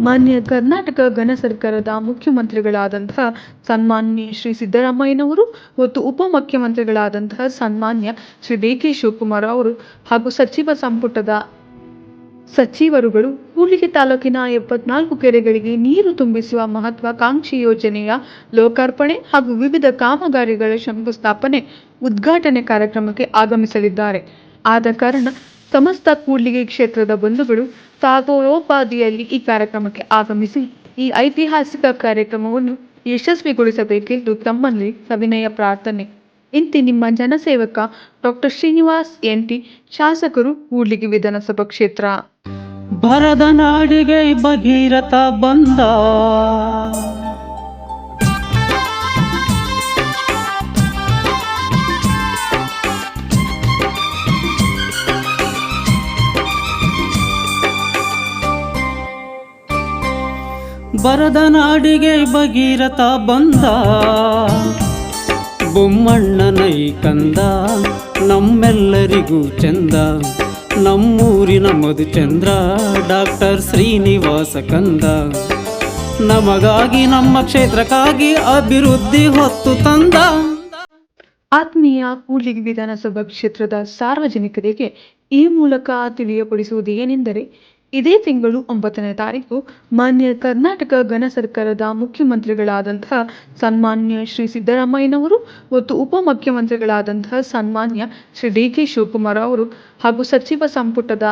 ಮಾನ್ಯ ಕರ್ನಾಟಕ ಘನ ಸರ್ಕಾರದ ಮುಖ್ಯಮಂತ್ರಿಗಳಾದಂತಹ ಸನ್ಮಾನ್ಯ ಶ್ರೀ ಸಿದ್ದರಾಮಯ್ಯನವರು ಮತ್ತು ಉಪಮುಖ್ಯಮಂತ್ರಿಗಳಾದಂತಹ ಸನ್ಮಾನ್ಯ ಶ್ರೀ ಡಿ ಕೆ ಶಿವಕುಮಾರ್ ಅವರು ಹಾಗೂ ಸಚಿವ ಸಂಪುಟದ ಸಚಿವರುಗಳು ಕೂಡ್ಲಿಗಿ ತಾಲೂಕಿನ ಎಪ್ಪತ್ನಾಲ್ಕು ಕೆರೆಗಳಿಗೆ ನೀರು ತುಂಬಿಸುವ ಮಹತ್ವಾಕಾಂಕ್ಷಿ ಯೋಜನೆಯ ಲೋಕಾರ್ಪಣೆ ಹಾಗೂ ವಿವಿಧ ಕಾಮಗಾರಿಗಳ ಶಂಕುಸ್ಥಾಪನೆ ಉದ್ಘಾಟನೆ ಕಾರ್ಯಕ್ರಮಕ್ಕೆ ಆಗಮಿಸಲಿದ್ದಾರೆ. ಆದ ಕಾರಣ ಸಮಸ್ತ ಕೂಡ್ಲಿಗಿ ಕ್ಷೇತ್ರದ ಬಂಧುಗಳು ಸಾಗೋಪಾದಿಯಲ್ಲಿ ಈ ಕಾರ್ಯಕ್ರಮಕ್ಕೆ ಆಗಮಿಸಿ ಈ ಐತಿಹಾಸಿಕ ಕಾರ್ಯಕ್ರಮವನ್ನು ಯಶಸ್ವಿಗೊಳಿಸಬೇಕೆಂದು ತಮ್ಮಲ್ಲಿ ಸವಿನಯ ಪ್ರಾರ್ಥನೆ. ಇಂತಿ ನಿಮ್ಮ ಜನಸೇವಕ ಡಾಕ್ಟರ್ ಶ್ರೀನಿವಾಸ್ ಎನ್ ಟಿ, ಶಾಸಕರು ಕೂಡ್ಲಿಗಿ ವಿಧಾನಸಭಾ ಕ್ಷೇತ್ರ. ಭರದ ನಾಡಿಗೆ ಭಗೀರಥ ಬಂದ. ಬರದ ನಾಡಿಗೆ ಭಗೀರಥ ಬಂದ. ಬೊಮ್ಮಣ್ಣನೈ ಕಂದ ನಮ್ಮೆಲ್ಲರಿಗೂ ಚಂದ. ನಮ್ಮೂರಿನ ಮಧುಚಂದ್ರ, ಡಾಕ್ಟರ್ ಶ್ರೀನಿವಾಸ ಕಂದ. ನಮಗಾಗಿ ನಮ್ಮ ಕ್ಷೇತ್ರಕ್ಕಾಗಿ ಅಭಿವೃದ್ಧಿ ಹೊತ್ತು ತಂದ. ಆತ್ಮೀಯ ಕೂಡ್ಲಿಗಿ ವಿಧಾನಸಭಾ ಕ್ಷೇತ್ರದ ಸಾರ್ವಜನಿಕರಿಗೆ ಈ ಮೂಲಕ ತಿಳಿಯಪಡಿಸುವುದು ಏನೆಂದರೆ ಇದೇ ತಿಂಗಳು ಒಂಬತ್ತನೇ ತಾರೀಕು ಮಾನ್ಯ ಕರ್ನಾಟಕ ಘನ ಸರ್ಕಾರದ ಮುಖ್ಯಮಂತ್ರಿಗಳಾದಂತಹ ಸನ್ಮಾನ್ಯ ಶ್ರೀ ಸಿದ್ದರಾಮಯ್ಯನವರು ಮತ್ತು ಉಪಮುಖ್ಯಮಂತ್ರಿಗಳಾದಂತಹ ಸನ್ಮಾನ್ಯ ಶ್ರೀ ಡಿ ಕೆ ಶಿವಕುಮಾರ್ ಅವರು ಹಾಗೂ ಸಚಿವ ಸಂಪುಟದ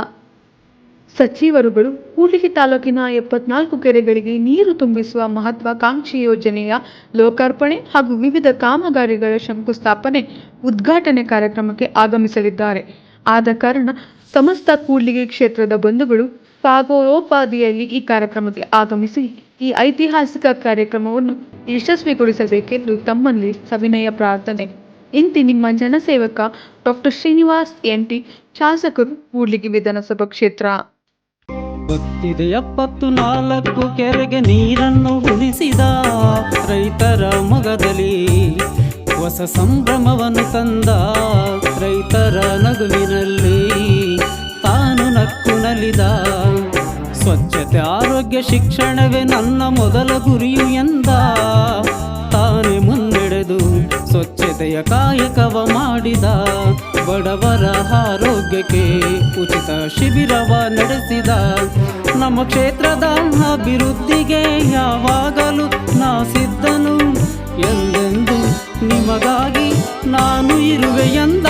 ಸಚಿವರುಗಳು ಕೂಡ್ಲಿಗಿ ತಾಲೂಕಿನ ಎಪ್ಪತ್ನಾಲ್ಕು ಕೆರೆಗಳಿಗೆ ನೀರು ತುಂಬಿಸುವ ಮಹತ್ವಾಕಾಂಕ್ಷಿ ಯೋಜನೆಯ ಲೋಕಾರ್ಪಣೆ ಹಾಗೂ ವಿವಿಧ ಕಾಮಗಾರಿಗಳ ಶಂಕುಸ್ಥಾಪನೆ ಉದ್ಘಾಟನೆ ಕಾರ್ಯಕ್ರಮಕ್ಕೆ ಆಗಮಿಸಲಿದ್ದಾರೆ. ಆದ ಕಾರಣ ಸಮಸ್ತ ಕೂಡ್ಲಿಗಿ ಕ್ಷೇತ್ರದ ಬಂಧುಗಳು ಸಾಗೋಪಾದಿಯಲ್ಲಿ ಈ ಕಾರ್ಯಕ್ರಮಕ್ಕೆ ಆಗಮಿಸಿ ಈ ಐತಿಹಾಸಿಕ ಕಾರ್ಯಕ್ರಮವನ್ನು ಯಶಸ್ವಿಗೊಳಿಸಬೇಕೆಂದು ತಮ್ಮಲ್ಲಿ ಸವಿನಯ ಪ್ರಾರ್ಥನೆ. ಇಂತಿ ನಿಮ್ಮ ಜನಸೇವಕ ಡಾಕ್ಟರ್ ಶ್ರೀನಿವಾಸ್ ಎನ್ ಟಿ ಶಾಸಕರು ಕೂಡ್ಲಿಗಿ ವಿಧಾನಸಭಾ ಕ್ಷೇತ್ರ. ಗೊತ್ತಿದೆ ಎಪ್ಪತ್ತು ನಾಲ್ಕು ಕೆರೆಗೆ ನೀರನ್ನು ಉಳಿಸಿದ ರೈತರ ಮೊಗದಲ್ಲಿ ಹೊಸ ಸಂಭ್ರಮವನ್ನು ತಂದ ರೈತರ ನಗುವಿನಲ್ಲಿ? ತಾನು ನಕ್ಕು ನಲಿದ. ಸ್ವಚ್ಛತೆ, ಆರೋಗ್ಯ, ಶಿಕ್ಷಣವೇ ನನ್ನ ಮೊದಲ ಗುರಿಯು ಎಂದ. ತಾನೇ ಮುನ್ನಡೆದು ಸ್ವಚ್ಛತೆಯ ಕಾಯಕವ ಮಾಡಿದ. ಬಡವರ ಆರೋಗ್ಯಕ್ಕೆ ಉಚಿತ ಶಿಬಿರವ ನಡೆಸಿದ. ನಮ್ಮ ಕ್ಷೇತ್ರದ ಅಭಿವೃದ್ಧಿಗೆ ಯಾವಾಗಲೂ ನಾ ಸಿದ್ಧನು. ಎಂದೆಂದು ನಿಮಗಾಗಿ ನಾನು ಇರುವೆ ಎಂದ.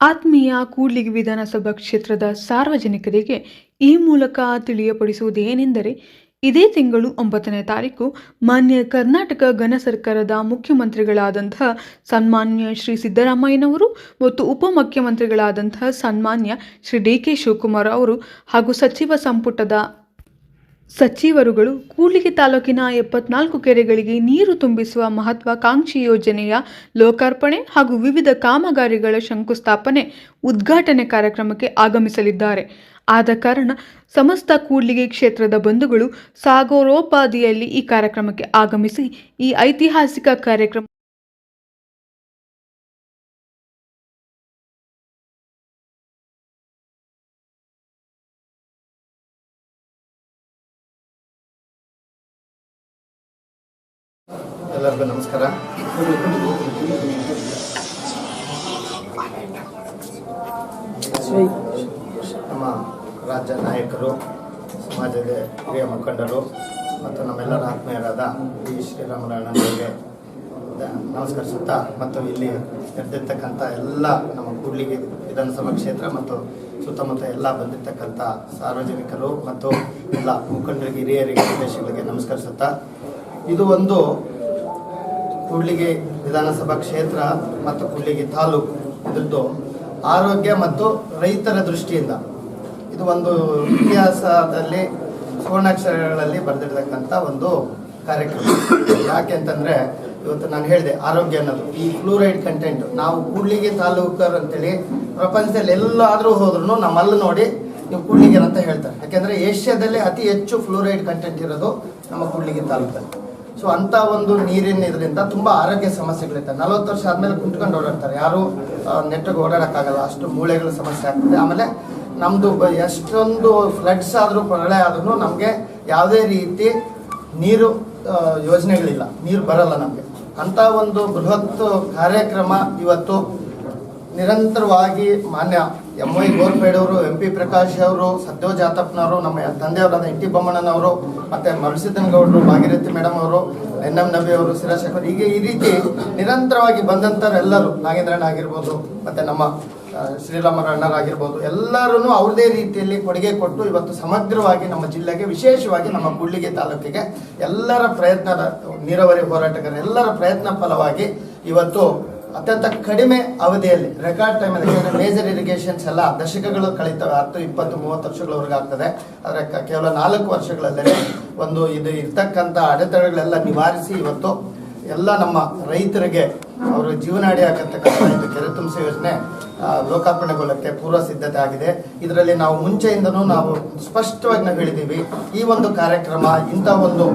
ಆತ್ಮೀಯ ಕೂಡ್ಲಿಗಿ ವಿಧಾನಸಭಾ ಕ್ಷೇತ್ರದ ಸಾರ್ವಜನಿಕರಿಗೆ ಈ ಮೂಲಕ ತಿಳಿಯಪಡಿಸುವುದೇನೆಂದರೆ, ಇದೇ ತಿಂಗಳು ಒಂಬತ್ತನೇ ತಾರೀಕು ಮಾನ್ಯ ಕರ್ನಾಟಕ ಘನ ಸರ್ಕಾರದ ಮುಖ್ಯಮಂತ್ರಿಗಳಾದಂತಹ ಸನ್ಮಾನ್ಯ ಶ್ರೀ ಸಿದ್ದರಾಮಯ್ಯನವರು ಮತ್ತು ಉಪಮುಖ್ಯಮಂತ್ರಿಗಳಾದಂತಹ ಸನ್ಮಾನ್ಯ ಶ್ರೀ ಡಿ ಕೆ ಶಿವಕುಮಾರ್ ಅವರು ಹಾಗೂ ಸಚಿವ ಸಂಪುಟದ ಸಚಿವರುಗಳು ಕೂಡ್ಲಿಗಿ ತಾಲೂಕಿನ ಎಪ್ಪತ್ನಾಲ್ಕು ಕೆರೆಗಳಿಗೆ ನೀರು ತುಂಬಿಸುವ ಮಹತ್ವಾಕಾಂಕ್ಷಿ ಯೋಜನೆಯ ಲೋಕಾರ್ಪಣೆ ಹಾಗೂ ವಿವಿಧ ಕಾಮಗಾರಿಗಳ ಶಂಕುಸ್ಥಾಪನೆ ಉದ್ಘಾಟನೆ ಕಾರ್ಯಕ್ರಮಕ್ಕೆ ಆಗಮಿಸಲಿದ್ದಾರೆ. ಆದ ಕಾರಣ ಸಮಸ್ತ ಕೂಡ್ಲಿಗಿ ಕ್ಷೇತ್ರದ ಬಂಧುಗಳು ಸಾಗೋರೋಪಾದಿಯಲ್ಲಿ ಈ ಕಾರ್ಯಕ್ರಮಕ್ಕೆ ಆಗಮಿಸಿ ಈ ಐತಿಹಾಸಿಕ ಕಾರ್ಯಕ್ರಮ ಎಲ್ಲರಿಗೂ ನಮಸ್ಕಾರ. ನಮ್ಮ ರಾಜ್ಯ ನಾಯಕರು, ಸಮಾಜದ ಹಿರಿಯ ಮುಖಂಡರು ಮತ್ತು ನಮ್ಮೆಲ್ಲರ ಆತ್ಮೀಯರಾದ ಡಿ. ಶ್ರೀರಾಮನಾರಾಯಣಗೆ ನಮಸ್ಕರಿಸುತ್ತಾ ಮತ್ತು ಇಲ್ಲಿ ನೆರೆದಿರ್ತಕ್ಕಂಥ ಎಲ್ಲ ನಮ್ಮ ಕೂಡ್ಲಿಗಿ ವಿಧಾನಸಭಾ ಕ್ಷೇತ್ರ ಮತ್ತು ಸುತ್ತಮುತ್ತ ಎಲ್ಲ ಬಂದಿರತಕ್ಕಂಥ ಸಾರ್ವಜನಿಕರು ಮತ್ತು ಎಲ್ಲ ಮುಖಂಡರಿಗೆ, ಹಿರಿಯರಿಗೆ, ಉದ್ದೇಶಗಳಿಗೆ ನಮಸ್ಕರಿಸುತ್ತಾ ಇದು ಒಂದು ಕೂಡ್ಲಿಗಿ ವಿಧಾನಸಭಾ ಕ್ಷೇತ್ರ ಮತ್ತು ಕೂಡ್ಲಿಗಿ ತಾಲೂಕು. ಇದ್ರದ್ದು ಆರೋಗ್ಯ ಮತ್ತು ರೈತರ ದೃಷ್ಟಿಯಿಂದ. ಇದು ಒಂದು ಇತಿಹಾಸದಲ್ಲಿ ಸುವರ್ಣಾಕ್ಷರಗಳಲ್ಲಿ ಬರೆದಿರ್ತಕ್ಕಂಥ ಒಂದು ಕಾರ್ಯಕ್ರಮ. ಯಾಕೆ ಅಂತಂದ್ರೆ ಇವತ್ತು ನಾನು ಹೇಳಿದೆ ಆರೋಗ್ಯ ಅನ್ನೋದು. ಈ ಫ್ಲೂರೈಡ್ ಕಂಟೆಂಟ್ ನಾವು ಕೂಡ್ಲಿಗಿ ತಾಲೂಕರ್ ಅಂತೇಳಿ ಪ್ರಪಂಚದಲ್ಲಿ ಎಲ್ಲಾದರೂ ಹೋದ್ರೂ ನಮ್ಮಲ್ಲಿ ನೋಡಿ ನೀವು ಕೂಡ್ಲಿಗಿ ಅಂತ ಹೇಳ್ತಾರೆ. ಯಾಕೆಂದ್ರೆ ಏಷ್ಯಾದಲ್ಲಿ ಅತಿ ಹೆಚ್ಚು ಫ್ಲೂರೈಡ್ ಕಂಟೆಂಟ್ ಇರೋದು ನಮ್ಮ ಕೂಡ್ಲಿಗಿ ತಾಲೂಕಲ್ಲಿ. ಸೊ ಅಂತ ಒಂದು ನೀರಿನ ಇದರಿಂದ ತುಂಬಾ ಆರೋಗ್ಯ ಸಮಸ್ಯೆಗಳಿರ್ತವೆ ನಲವತ್ತು ವರ್ಷ ಆದ್ಮೇಲೆ ಕುಂಟ್ಕೊಂಡು ಓಡಾಡ್ತಾರೆ. ಯಾರು ನೆಟ್ಟಗೆ ಓಡಾಡಕ್ಕಾಗಲ್ಲ. ಅಷ್ಟು ಮೂಳೆಗಳ ಸಮಸ್ಯೆ ಆಗ್ತದೆ. ಆಮೇಲೆ ನಮ್ದು ಎಷ್ಟೊಂದು ಫ್ಲಡ್ಸ್ ಆದ್ರೂ ಪ್ರಳಯ ಆದ್ರೂ ನಮಗೆ ಯಾವುದೇ ರೀತಿ ನೀರು ಯೋಜನೆಗಳಿಲ್ಲ. ನೀರು ಬರಲ್ಲ ನಮಗೆ. ಅಂತ ಒಂದು ಬೃಹತ್ ಕಾರ್ಯಕ್ರಮ ಇವತ್ತು ನಿರಂತರವಾಗಿ ಮಾನ್ಯ ಎಂ ವೈ ಗೋರ್ಪೇಡವರು ಎಂ ಪಿ ಪ್ರಕಾಶ್ ಅವರು ಸದ್ಯೋ ಜಾತಪ್ಪನವರು ನಮ್ಮ ತಂದೆಯವರಾದ ಎನ್ ಟಿ ಬೊಮ್ಮಣ್ಣನವರು ಮತ್ತೆ ಮರುಸಿದ್ದನಗೌಡರು ಭಾಗೀರಥಿ ಮೇಡಮ್ ಅವರು ಎನ್ ಎಂ ನಬಿ ಅವರು ಶಿರಾಶೇಖರ್ ಹೀಗೆ ಈ ರೀತಿ ನಿರಂತರವಾಗಿ ಬಂದಂಥವರೆಲ್ಲರೂ ನಾಗೇಂದ್ರಣ್ಣ ಆಗಿರ್ಬೋದು ಮತ್ತೆ ನಮ್ಮ ಆ, ಶ್ರೀರಾಮರ ಅಣ್ಣರಾಗಿರ್ಬೋದು ಎಲ್ಲರೂ ಅವ್ರದೇ ರೀತಿಯಲ್ಲಿ ಕೊಡುಗೆ ಕೊಟ್ಟು ಇವತ್ತು ಸಮಗ್ರವಾಗಿ ನಮ್ಮ ಜಿಲ್ಲೆಗೆ ವಿಶೇಷವಾಗಿ ನಮ್ಮ ಕೂಡ್ಲಿಗೆ ತಾಲೂಕಿಗೆ ಎಲ್ಲರ ಪ್ರಯತ್ನದ ನೀರಾವರಿ ಹೋರಾಟಗಾರ ಎಲ್ಲರ ಪ್ರಯತ್ನ ಫಲವಾಗಿ ಇವತ್ತು ಅತ್ಯಂತ ಕಡಿಮೆ ಅವಧಿಯಲ್ಲಿ ರೆಕಾರ್ಡ್ ಟೈಮಲ್ಲಿ ಮೇಜರ್ ಇರಿಗೇಷನ್ಸ್ ಎಲ್ಲ ದಶಕಗಳು ಕಳೀತವೆ. ಹತ್ತು, ಇಪ್ಪತ್ತು, ಮೂವತ್ತು ವರ್ಷಗಳವರೆಗೆ ಆಗ್ತದೆ. ಆದರೆ ಕೇವಲ ನಾಲ್ಕು ವರ್ಷಗಳಲ್ಲೇ ಒಂದು ಇದು ಇರ್ತಕ್ಕಂಥ ಅಡೆತಡೆಗಳೆಲ್ಲ ನಿವಾರಿಸಿ ಇವತ್ತು ಎಲ್ಲ ನಮ್ಮ ರೈತರಿಗೆ ಅವರು ಜೀವನಾಡಿ ಆಗತಕ್ಕಂಥ ಇದು ಕೆರೆ ತುಂಬಿಸಿ ಯೋಜನೆ ಲೋಕಾರ್ಪಣೆಗೊಳ್ಳಕ್ಕೆ ಪೂರ್ವ ಸಿದ್ಧತೆ ಆಗಿದೆ. ಇದರಲ್ಲಿ ನಾವು ಮುಂಚೆಯಿಂದನೂ ನಾವು ಸ್ಪಷ್ಟವಾಗಿ ನಾವು ಹೇಳಿದ್ದೀವಿ, ಈ ಒಂದು ಕಾರ್ಯಕ್ರಮ ಇಂಥ ಒಂದು